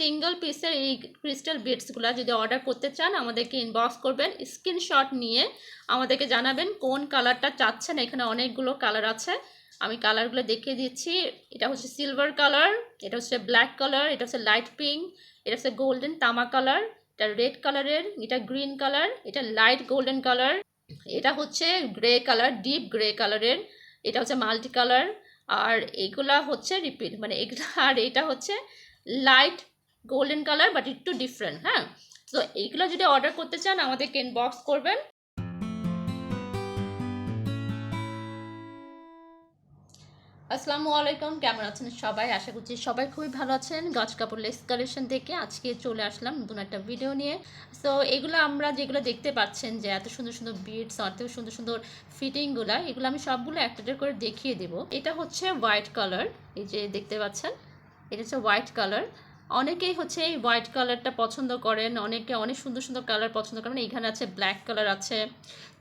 Single পিসের এই crystal বিটসগুলো যদি অর্ডার করতে চান, আমাদেরকে ইনবক্স করবেন। স্ক্রিনশট নিয়ে আমাদেরকে জানাবেন কোন কালারটা চাচ্ছেন। এখানে অনেকগুলো কালার আছে। আমি কালারগুলো দেখিয়ে দিচ্ছি। এটা হচ্ছে সিলভার কালার এটা হচ্ছে ব্ল্যাক কালার এটা হচ্ছে লাইট পিঙ্ক এটা হচ্ছে গোল্ডেন তামা কালার এটা রেড কালারের এটা গ্রিন কালার এটা লাইট গোল্ডেন কালার এটা হচ্ছে গ্রে কালার ডিপ গ্রে কালারের এটা হচ্ছে মাল্টি কালার আর এগুলা হচ্ছে রিপিট মানে এগুলা, আর এটা হচ্ছে লাইট গোল্ডেন কালার বাট একটু ডিফারেন্ট হ্যাঁ তো এইগুলো যদি অর্ডার করতে চান, আমাদেরকে ইনবক্স করবেন। আসসালামু আলাইকুম কেমন আছেন সবাই? আশা করছি সবাই খুবই ভালো আছেন। গজ কাপড় লেস কালেকশন থেকে আজকে চলে আসলাম নতুন একটা ভিডিও নিয়ে। সো এগুলো আমরা যেগুলো দেখতে পাচ্ছেন যে এত সুন্দর সুন্দর বিটস এত সুন্দর সুন্দর ফিটিংগুলো এগুলো আমি সবগুলো একটা করে দেখিয়ে দেবো। এটা হচ্ছে হোয়াইট কালার এই যে দেখতে পাচ্ছেন? এটা হচ্ছে হোয়াইট কালার অনেকেই হচ্ছে এই হোয়াইট কালারটা পছন্দ করেন, অনেকে অনেক সুন্দর সুন্দর কালার পছন্দ করেন। এখানে আছে ব্ল্যাক কালার আছে,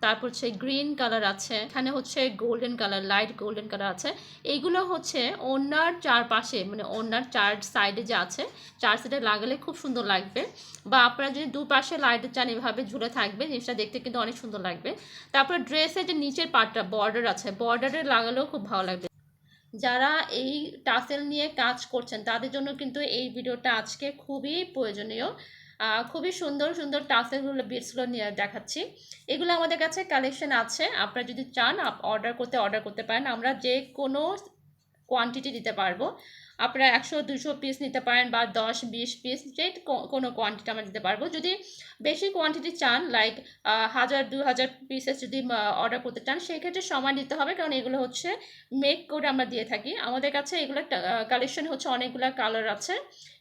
তারপর হচ্ছে গ্রিন কালার আছে, এখানে হচ্ছে golden colour light golden colour আছে। এইগুলো হচ্ছে ওনার চারপাশে মানে ওনার চার সাইডে যে আছে, চার সাইডে লাগালে খুব সুন্দর লাগবে। বা আপনারা যদি দুপাশে লাইট চান, এভাবে ঝুলে থাকবে, জিনিসটা দেখতে কিন্তু অনেক সুন্দর লাগবে। তারপরে ড্রেসের যে নিচের পার্টটা বর্ডার আছে বর্ডারে লাগালেও খুব ভালো লাগবে। যারা এই টাসেল নিয়ে কাজ করছেন, তাদের জন্য কিন্তু এই ভিডিওটা আজকে খুবই প্রয়োজনীয়। খুবই সুন্দর সুন্দর টাসেলগুলো বিটসগুলো নিয়ে দেখাচ্ছি। এগুলো আমাদের কাছে কালেকশন আছে। আপনারা যদি চান অর্ডার করতে অর্ডার করতে পারেন। আমরা যে কোনো কোয়ান্টিটি দিতে পারব। আপনারা একশো, দুশো পিস নিতে পারেন বা দশ, বিশ পিস যে কোনো কোয়ান্টিটি আমরা দিতে পারব। যদি বেশি কোয়ান্টিটি চান লাইক হাজার, দু হাজার পিসেস যদি অর্ডার করতে চান সেই ক্ষেত্রে সময় দিতে হবে। কারণ এগুলো হচ্ছে মেক করে আমরা দিয়ে থাকি। আমাদের কাছে এগুলো কালেকশন হচ্ছে অনেকগুলো কালার আছে।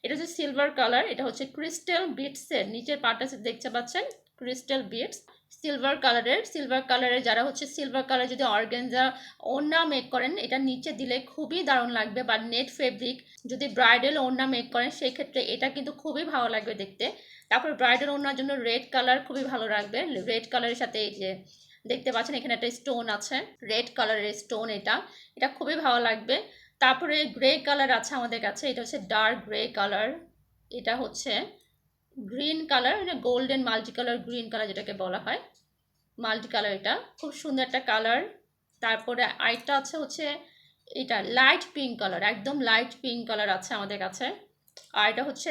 এটা হচ্ছে সিলভার কালার এটা হচ্ছে ক্রিস্টাল বিটসের নিচের পার্টটা দেখতে পাচ্ছেন ক্রিস্টাল বিটস সিলভার কালারের সিলভার কালারের যারা হচ্ছে সিলভার কালার যদি অর্গেনজা ওড়না মেক করেন, এটা নিচে দিলে খুবই দারুণ লাগবে বা নেট ফেব্রিক যদি ব্রাইডাল ওড়না মেক করেন, সেই ক্ষেত্রে এটা কিন্তু খুবই ভালো লাগবে দেখতে। তারপর ব্রাইডাল ওড়নার জন্য রেড কালার খুবই ভালো লাগবে। রেড কালারের সাথে এই যে দেখতে পাচ্ছেন, এখানে একটা স্টোন আছে। রেড কালারের স্টোন এটা। এটা খুবই ভালো লাগবে। তারপরে গ্রে কালার আছে আমাদের কাছে, এটা হচ্ছে ডার্ক গ্রে কালার এটা হচ্ছে গ্রিন কালার এটা golden multi colour, green colour যেটাকে বলা হয়, মাল্টি কালার এটা। খুব সুন্দর একটা কালার। তারপরে আরেকটা আছে হচ্ছে এটা, লাইট পিঙ্ক কালার, একদম লাইট পিঙ্ক কালার আছে আমাদের কাছে। আর এটা হচ্ছে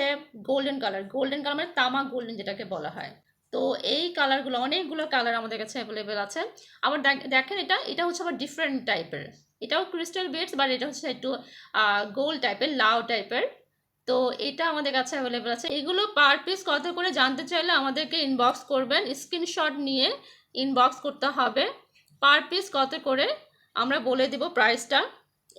গোল্ডেন কালার গোল্ডেন কালার মানে তামা গোল্ডেন যেটাকে বলা হয়। তো এই কালারগুলো, অনেকগুলো কালার আমাদের কাছে অ্যাভেলেবেল আছে। আবার দেখেন এটা এটা হচ্ছে আবার ডিফারেন্ট টাইপের এটাও ক্রিস্টাল বেডস বাট এটা হচ্ছে একটু গোল্ড টাইপের লাউ টাইপের তো এটা আমাদের কাছে অ্যাভেলেবেল আছে। এগুলো পার পিস কত করে জানতে চাইলে আমাদেরকে ইনবক্স করবেন। স্ক্রিনশট নিয়ে ইনবক্স করতে হবে। পার পিস কত করে? আমরা বলে দেব প্রাইসটা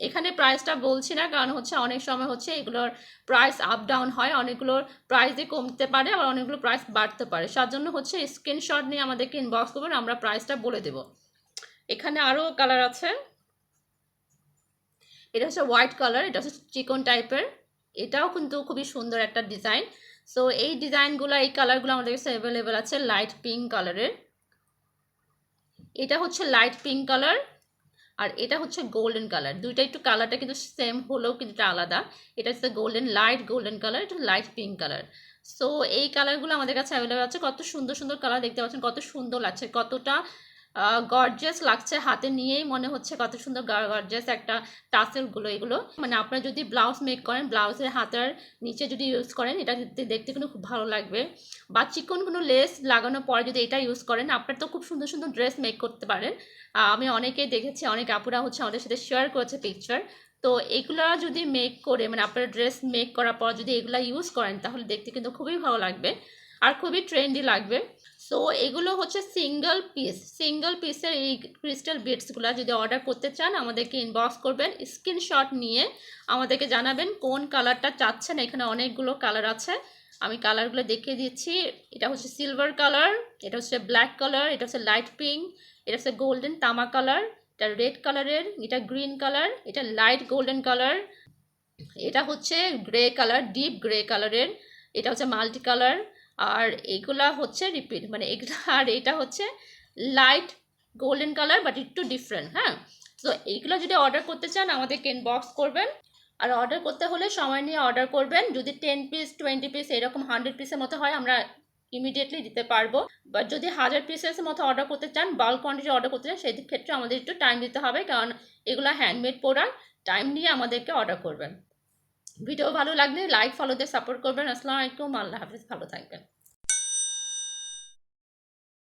এখানে প্রাইসটা বলছি না, কারণ হচ্ছে অনেক সময় হচ্ছে এগুলোর প্রাইস আপ ডাউন হয়। অনেকগুলোর প্রাইসে কমতে পারে, আবার অনেকগুলো প্রাইস বাড়তে পারে। তার জন্য হচ্ছে স্ক্রিনশট নিয়ে আমাদেরকে ইনবক্স করবেন, আমরা প্রাইসটা বলে দেব। এখানে আরও কালার আছে। এটা হচ্ছে হোয়াইট কালার এটা হচ্ছে চিকন টাইপের এটাও কিন্তু খুবই সুন্দর একটা ডিজাইন। সো এই ডিজাইনগুলো, এই কালারগুলো আমাদের কাছে অ্যাভেলেবেল আছে লাইট পিঙ্ক কালারের এটা হচ্ছে লাইট পিঙ্ক কালার আর এটা হচ্ছে গোল্ডেন কালার দুইটা একটু কালারটা কিন্তু সেম হলেও কিন্তু এটা আলাদা। এটা হচ্ছে গোল্ডেন লাইট গোল্ডেন কালার এটা লাইট পিঙ্ক কালার সো এই কালারগুলো আমাদের কাছে অ্যাভেলেবেল আছে। কত সুন্দর সুন্দর কালার দেখতে পাচ্ছেন, কত সুন্দর লাগছে, কতটা গর্জাস লাগছে হাতে নিয়েই মনে হচ্ছে কত সুন্দর গর্জাস একটা টাসেলগুলো এগুলো। মানে আপনারা যদি ব্লাউজ মেক করেন ব্লাউজের হাতার নিচে যদি ইউজ করেন, এটা দেখতে কিন্তু খুব ভালো লাগবে। বা চিকন কোনো লেস লাগানোর পরে যদি এটা ইউজ করেন, আপনারা তো খুব সুন্দর সুন্দর ড্রেস মেক করতে পারেন। আমি অনেকেই দেখেছি, অনেক আপুরা হচ্ছে আমাদের সাথে শেয়ার করেছে পিকচার তো এগুলা যদি মেক করে মানে আপনারা ড্রেস মেক করার পর যদি এগুলা ইউজ করেন, তাহলে দেখতে কিন্তু খুবই ভালো লাগবে। আর খুবই ট্রেন্ডি লাগবে। সো এগুলো হচ্ছে সিঙ্গেল পিস সিঙ্গেল পিসের এই ক্রিস্টাল বিটসগুলো যদি অর্ডার করতে চান, আমাদেরকে ইনবক্স করবেন। স্ক্রিনশট নিয়ে আমাদেরকে জানাবেন কোন কালারটা চাচ্ছেন। এখানে অনেকগুলো কালার আছে। আমি কালারগুলো দেখিয়ে দিচ্ছি। এটা হচ্ছে সিলভার কালার এটা হচ্ছে ব্ল্যাক কালার এটা হচ্ছে লাইট পিঙ্ক এটা হচ্ছে গোল্ডেন তামা কালার এটা রেড কালারের এটা গ্রিন কালার এটা লাইট গোল্ডেন কালার এটা হচ্ছে গ্রে কালার ডিপ গ্রে কালারের এটা হচ্ছে মাল্টি কালার আর এগুলা হচ্ছে রিপিট মানে এগুলা আর এটা হচ্ছে লাইট গোল্ডেন কালার বাট একটু ডিফারেন্ট হ্যাঁ? তো এইগুলো যদি অর্ডার করতে চান, আমাদেরকে ইনবক্স করবেন। আর অর্ডার করতে হলে সময় নিয়ে অর্ডার করবেন। যদি টেন পিস টোয়েন্টি পিস এরকম হান্ড্রেড পিসের মতো হয়, আমরা ইমিডিয়েটলি দিতে পারব। বাট যদি হাজার পিসের মতো অর্ডার করতে চান বাল্ক কোয়ান্টিটি অর্ডার করতে চান সেই ক্ষেত্রে আমাদের একটু টাইম দিতে হবে। কারণ এগুলো হ্যান্ডমেড প্রোডাক্ট টাইম নিয়ে আমাদেরকে অর্ডার করবেন। ভিডিও ভালো লাগলে লাইক ফলো দিয়ে সাপোর্ট করবেন। আসসালামু আলাইকুম। আল্লাহ হাফিজ। ভালো থাকবেন।